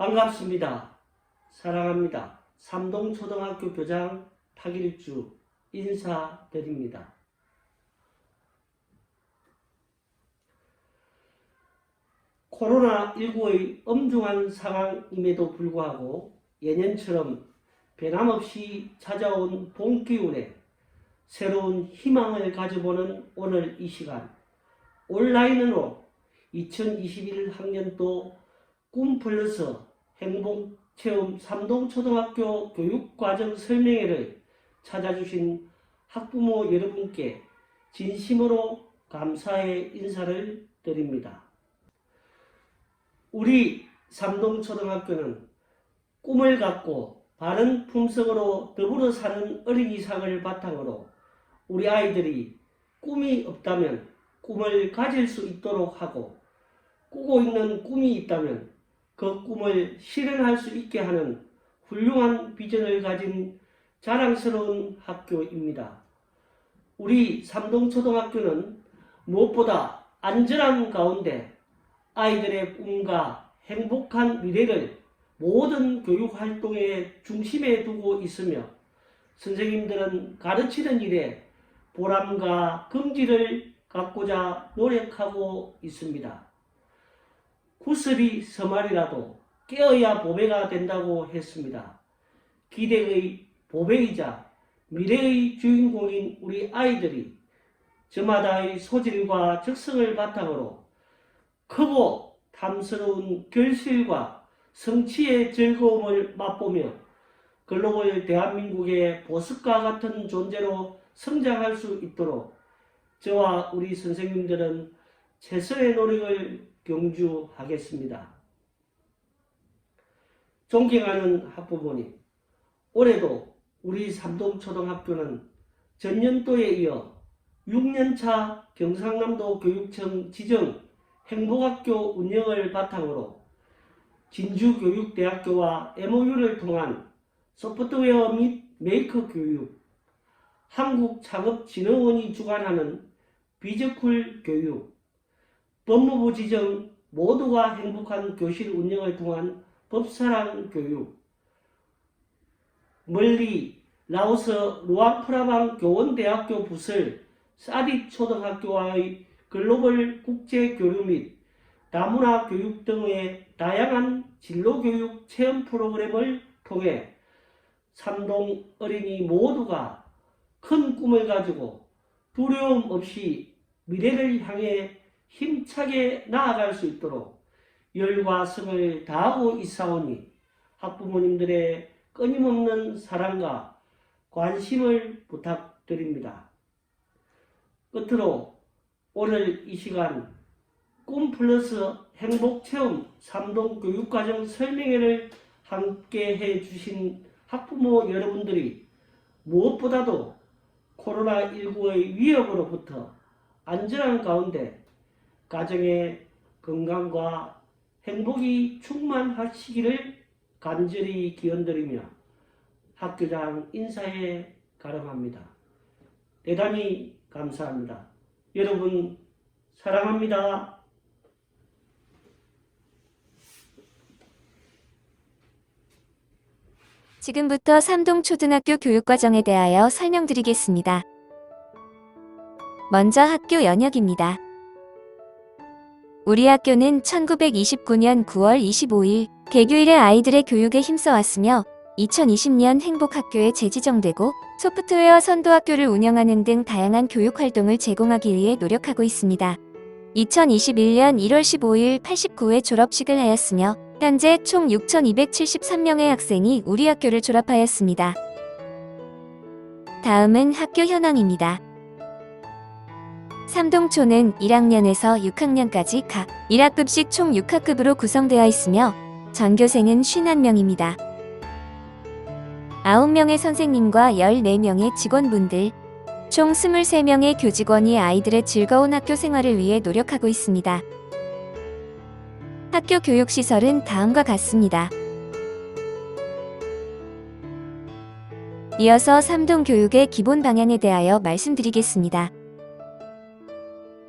반갑습니다. 사랑합니다. 삼동초등학교 교장 박일주 인사드립니다. 코로나19의 엄중한 상황임에도 불구하고 예년처럼 변함없이 찾아온 봄 기운에 새로운 희망을 가져보는 오늘 이 시간 온라인으로 2021 학년도 꿈 플러스 행복 체험 삼동초등학교 교육과정 설명회를 찾아주신 학부모 여러분께 진심으로 감사의 인사를 드립니다. 우리 삼동초등학교는 꿈을 갖고 바른 품성으로 더불어 사는 어린 이상을 바탕으로 우리 아이들이 꿈이 없다면 꿈을 가질 수 있도록 하고 꾸고 있는 꿈이 있다면 그 꿈을 실현할 수 있게 하는 훌륭한 비전을 가진 자랑스러운 학교입니다. 우리 삼동초등학교는 무엇보다 안전한 가운데 아이들의 꿈과 행복한 미래를 모든 교육 활동의 중심에 두고 있으며 선생님들은 가르치는 일에 보람과 긍지를 갖고자 노력하고 있습니다. 구슬이 서말이라도 깨어야 보배가 된다고 했습니다. 기대의 보배이자 미래의 주인공인 우리 아이들이 저마다의 소질과 적성을 바탕으로 크고 탐스러운 결실과 성취의 즐거움을 맛보며 글로벌 대한민국의 보석과 같은 존재로 성장할 수 있도록 저와 우리 선생님들은 최선의 노력을 경주하겠습니다. 존경하는 학부모님, 올해도 우리 삼동초등학교는 전년도에 이어 6년차 경상남도 교육청 지정 행복학교 운영을 바탕으로 진주교육대학교와 MOU를 통한 소프트웨어 및 메이커 교육, 한국창업진흥원이 주관하는 비저쿨 교육, 법무부 지정 모두가 행복한 교실 운영을 통한 법사랑 교육, 멀리 라오스 루앙프라방 교원대학교 부설 사디 초등학교와의 글로벌 국제 교류 및 다문화 교육 등의 다양한 진로 교육 체험 프로그램을 통해 삼동 어린이 모두가 큰 꿈을 가지고 두려움 없이 미래를 향해 힘차게 나아갈 수 있도록 열과 성을 다하고 있사오니 학부모님들의 끊임없는 사랑과 관심을 부탁드립니다. 끝으로 오늘 이 시간 꿈 플러스 행복 체험 삼동 교육과정 설명회를 함께 해 주신 학부모 여러분들이 무엇보다도 코로나19의 위협으로부터 안전한 가운데 가정의 건강과 행복이 충만하시기를 간절히 기원드리며 학교장 인사에 가름합니다. 대단히 감사합니다. 여러분 사랑합니다. 지금부터 삼동초등학교 교육과정에 대하여 설명드리겠습니다. 먼저 학교 연역입니다. 우리 학교는 1929년 9월 25일 개교일에 아이들의 교육에 힘써왔으며 2020년 행복학교에 재지정되고 소프트웨어 선도학교를 운영하는 등 다양한 교육 활동을 제공하기 위해 노력하고 있습니다. 2021년 1월 15일 89회 졸업식을 하였으며 현재 총 6,273명의 학생이 우리 학교를 졸업하였습니다. 다음은 학교 현황입니다. 삼동초는 1학년에서 6학년까지 각 1학급씩 총 6학급으로 구성되어 있으며 전교생은 51명입니다. 9명의 선생님과 14명의 직원분들, 총 23명의 교직원이 아이들의 즐거운 학교 생활을 위해 노력하고 있습니다. 학교 교육시설은 다음과 같습니다. 이어서 삼동 교육의 기본 방향에 대하여 말씀드리겠습니다.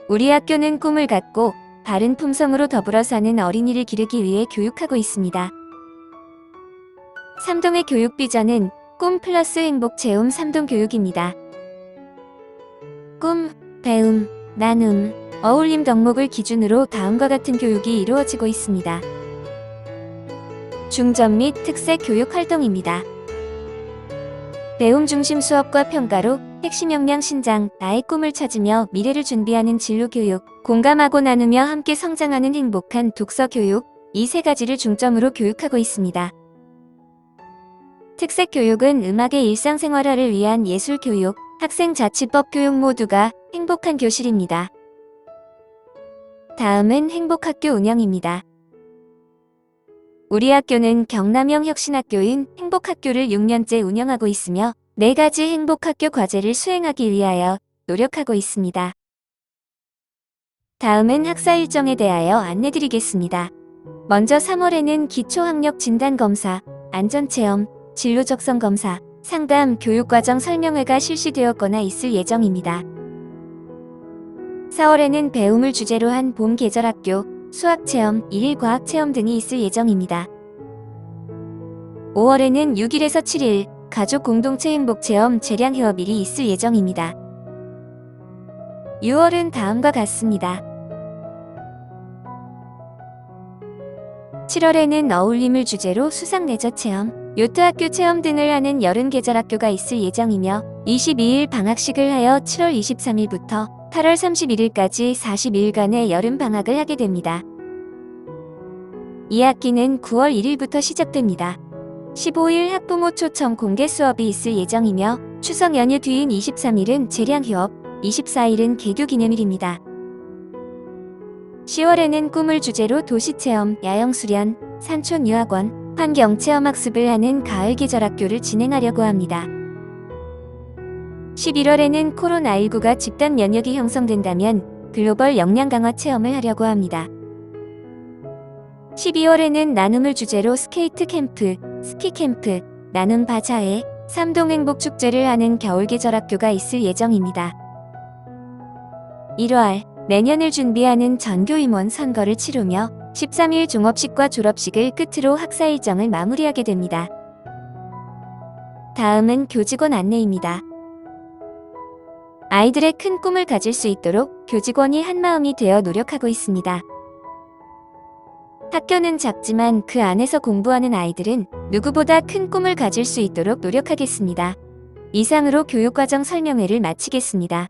우리 학교는 꿈을 갖고 바른 품성으로 더불어 사는 어린이를 기르기 위해 교육하고 있습니다. 삼동의 교육 비전은 꿈 플러스 행복 재움 삼동 교육입니다. 꿈, 배움, 나눔, 어울림 덕목을 기준으로 다음과 같은 교육이 이루어지고 있습니다. 중점 및 특색 교육 활동입니다. 배움 중심 수업과 평가로 핵심 역량 신장, 나의 꿈을 찾으며 미래를 준비하는 진로 교육, 공감하고 나누며 함께 성장하는 행복한 독서 교육, 이 세 가지를 중점으로 교육하고 있습니다. 특색 교육은 음악의 일상생활화를 위한 예술 교육, 학생 자치법 교육 모두가 행복한 교실입니다. 다음은 행복학교 운영입니다. 우리 학교는 경남형 혁신학교인 행복학교를 6년째 운영하고 있으며 네 가지 행복 학교 과제를 수행하기 위하여 노력하고 있습니다. 다음은 학사 일정에 대하여 안내드리겠습니다. 먼저 3월에는 기초학력 진단검사, 안전체험, 진로적성 검사, 상담, 교육과정 설명회가 실시되었거나 있을 예정입니다. 4월에는 배움을 주제로 한 봄 계절학교, 수학체험, 일일 과학체험 등이 있을 예정입니다. 5월에는 6일에서 7일 가족 공동체 행복 체험 재량 휴업일이 있을 예정입니다. 6월은 다음과 같습니다. 7월에는 어울림을 주제로 수상 레저 체험, 요트 학교 체험 등을 하는 여름 계절 학교가 있을 예정이며 22일 방학식을 하여 7월 23일부터 8월 31일까지 42일간의 여름 방학을 하게 됩니다. 이 학기는 9월 1일부터 시작됩니다. 15일 학부모 초청 공개 수업이 있을 예정이며 추석 연휴 뒤인 23일은 재량 휴업, 24일은 개교 기념일입니다. 10월에는 꿈을 주제로 도시체험, 야영수련, 산촌유학원, 환경체험학습을 하는 가을 계절 학교를 진행하려고 합니다. 11월에는 코로나19가 집단 면역이 형성된다면 글로벌 역량 강화 체험을 하려고 합니다. 12월에는 나눔을 주제로 스케이트 캠프, 스키 캠프, 나눔 바자회, 삼동행복 축제를 하는 겨울 계절 학교가 있을 예정입니다. 1월, 내년을 준비하는 전교임원 선거를 치르며 13일 종업식과 졸업식을 끝으로 학사 일정을 마무리하게 됩니다. 다음은 교직원 안내입니다. 아이들의 큰 꿈을 가질 수 있도록 교직원이 한마음이 되어 노력하고 있습니다. 학교는 작지만 그 안에서 공부하는 아이들은 누구보다 큰 꿈을 가질 수 있도록 노력하겠습니다. 이상으로 교육과정 설명회를 마치겠습니다.